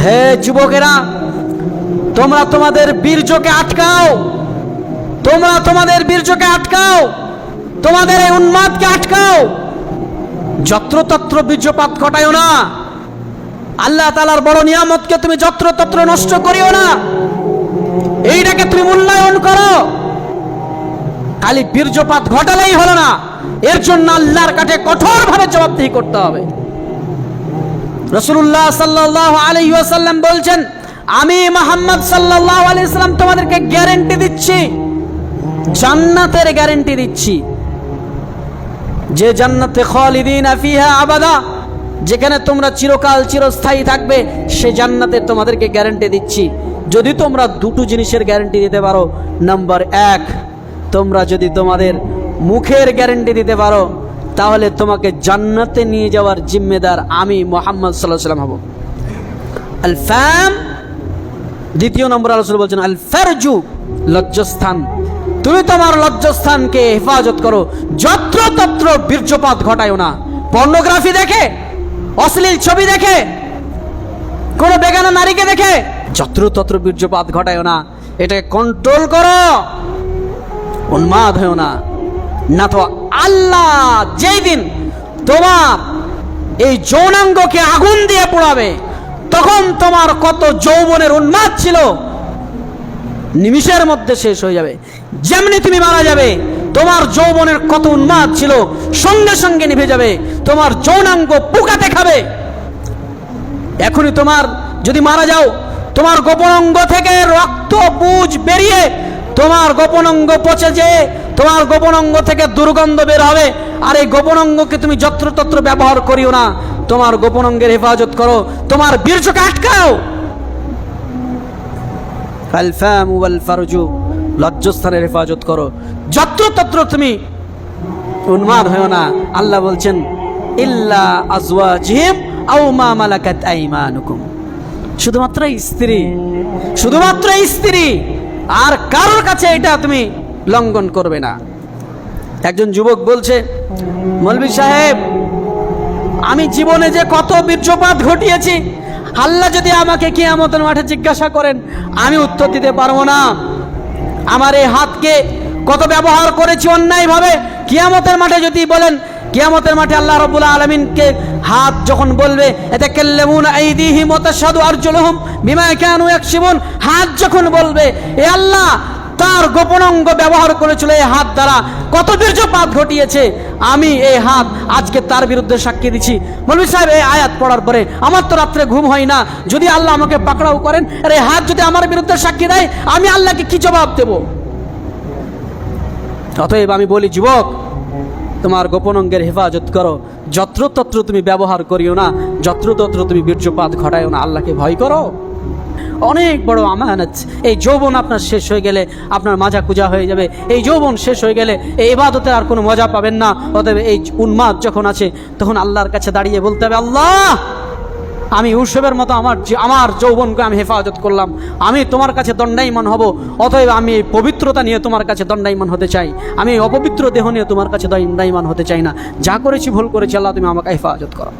হে যুবকেরা, তোমরা তোমাদের বীর্যকে আটকাও। তোমরা তোমাদের বীর্যকে আটকাও। তোমাদের এই উন্মাদকে আটকাও। যত্রতত্র বীর্যপাত ঘটায়ও না। আল্লাহ তালার বড় নিয়ামতকে তুমি যত্রতত্র নষ্ট করিও না। এইটাকে তুমি মূল্যায়ন করো। খালি বীর্যপাত ঘটালেই হলো না। এর জন্য আল্লাহর কাছে কঠোরভাবে জবাবদিহি করতে হবে। রসুল্লাহ সাল্লাহ আলী ওয়াসাল্লাম বলছেন, আমি মোহাম্মদ সাল্লাহ আলী সাল্লাম তোমাদেরকে গ্যারেন্টি দিচ্ছি, জান্নাতের গ্যারেন্টি দিচ্ছি। যে জান্নাতে খালিদিন আফিহা আবাদা, যেখানে তোমরা চিরকাল চিরস্থায়ী থাকবে, সে জান্নাতে তোমাদেরকে গ্যারেন্টি দিচ্ছি। যদি তোমরা দুটো জিনিসের গ্যারেন্টি দিতে পারো নাম্বার এক, তোমরা যদি তোমাদের মুখের গ্যারেন্টি দিতে পারো তাহলে তোমাকে জান্নাতে নিয়ে যাওয়ার জিম্মেদার আমি মোহাম্মদ সাল্লাহ সাল্লাম হব। আল ফ্যাম দ্বিতীয় নম্বর আলোচনা বলছেন আল ফারজু লজ্জস্থান। তুমি তোমার লজ্জস্থানকে হেফাজত করো যত্র তত্র বীর্যপাত ঘটায়ও না। পর্নোগ্রাফি দেখে, অশ্লীল ছবি দেখে, কোনো বেগানা নারীকে দেখে যত্র তত্র বীর্যপাত ঘটায়ও না। এটাকে কন্ট্রোল করো, উন্মাদ হয়েও না। না তো আল্লাহ যেই দিন তোমার এই যৌনাঙ্গকে আগুন দিয়ে পোড়াবে, তখন তোমার কত যৌবনের উন্মাদ ছিল, নিমিষের মধ্যে শেষ হয়ে যাবে। যেমনি তুমি মারা যাবে, তোমার যৌবনের কত উন্মাদ ছিল, সঙ্গে সঙ্গে নিভে যাবে, তোমার যৌনাঙ্গ পোকাতে খাবে। এখনই তোমার যদি মারা যাও, তোমার গোপন অঙ্গ থেকে রক্ত, বুঝ বেরিয়ে তোমার গোপন অঙ্গ পচে যে, তোমার গোপন অঙ্গ থেকে দুর্গন্ধ বের হবে। আর এই গোপন অঙ্গকে তুমি যত্রতত্র ব্যবহার করিও না। তোমার গোপন অঙ্গের হেফাজত করো। তোমার বীর্যকে আটকাও। লজ্জস্থানের হেফাজত করো। যত্রতত্র তুমি উন্মাদ হয়েও না। আল্লাহ বলছেন, ইল্লা আজওয়াজিহিম আও মা মালাকাত আইমানুকুম। শুধুমাত্র স্ত্রী শুধুমাত্র স্ত্রী আর কারোর কাছে এটা তুমি লঙ্ঘন করবে না। একজন যুবক বলছে, মলবি সাহেব, আমি জীবনে যে কত বীর্যপাত ঘটিয়েছি, আল্লাহ যদি আমাকে কিয়ামতের মাঠে জিজ্ঞাসা করেন, আমি উত্তর দিতে পারব না। আমার এই হাতকে কত ব্যবহার করেছি অন্যায়ভাবে, কিয়ামতের মাঠে যদি বলেন কিয়ামতের মাঠে আল্লাহ রবুল্লা আলমিনকে হাত যখন বলবে এতে কেল্লেমুন আইদিহিম ওতাসাদু আরজুলুহুম বিমা কানু ইয়াকসিবুন হাত যখন বলবে, এ আল্লাহ, তার গোপন অঙ্গ ব্যবহার করেছিল এই হাত দ্বারা, কত বীর্যপাত ঘটিয়েছে, আমি এই হাত আজকে তার বিরুদ্ধে সাক্ষী দিচ্ছি মৌলভী সাহেব এই আয়াত পড়ার পরে, আমার তো রাত্রে ঘুম হয় না, যদি আল্লাহ আমাকে পাকড়াও করেন, আর এই হাত যদি আমার বিরুদ্ধে সাক্ষী দেয়, আমি আল্লাহকে কি জবাব দেব? অতএব আমি বলি, যুবক তোমার গোপন অঙ্গের হেফাজত করো। যত্রতত্র তুমি ব্যবহার করিও না, যত্রতত্র তুমি বীর্যপাত ঘটাইও না। আল্লাহকে ভয় করো। অনেক বড় আমানত। এই যৌবন আপনার শেষ হয়ে গেলে আপনার মাজা কুজা হয়ে যাবে। এই যৌবন শেষ হয়ে গেলে এই এবাদতে আর কোনো মজা পাবেন না। অতএব এই উন্মাদ যখন আছে, তখন আল্লাহর কাছে দাঁড়িয়ে বলতে হবে, আল্লাহ! আমি উৎসবের মতো আমার আমার যৌবনকে আমি হেফাজত করলাম। আমি তোমার কাছে দণ্ডায়মান হব, অতএব আমি এই পবিত্রতা নিয়ে তোমার কাছে দণ্ডায়মান হতে চাই। আমি অপবিত্র দেহ নিয়ে তোমার কাছে দণ্ডায়মান হতে চাই না। যা করেছি, ভুল করেছি, আল্লাহ তুমি আমাকে হেফাজত করো।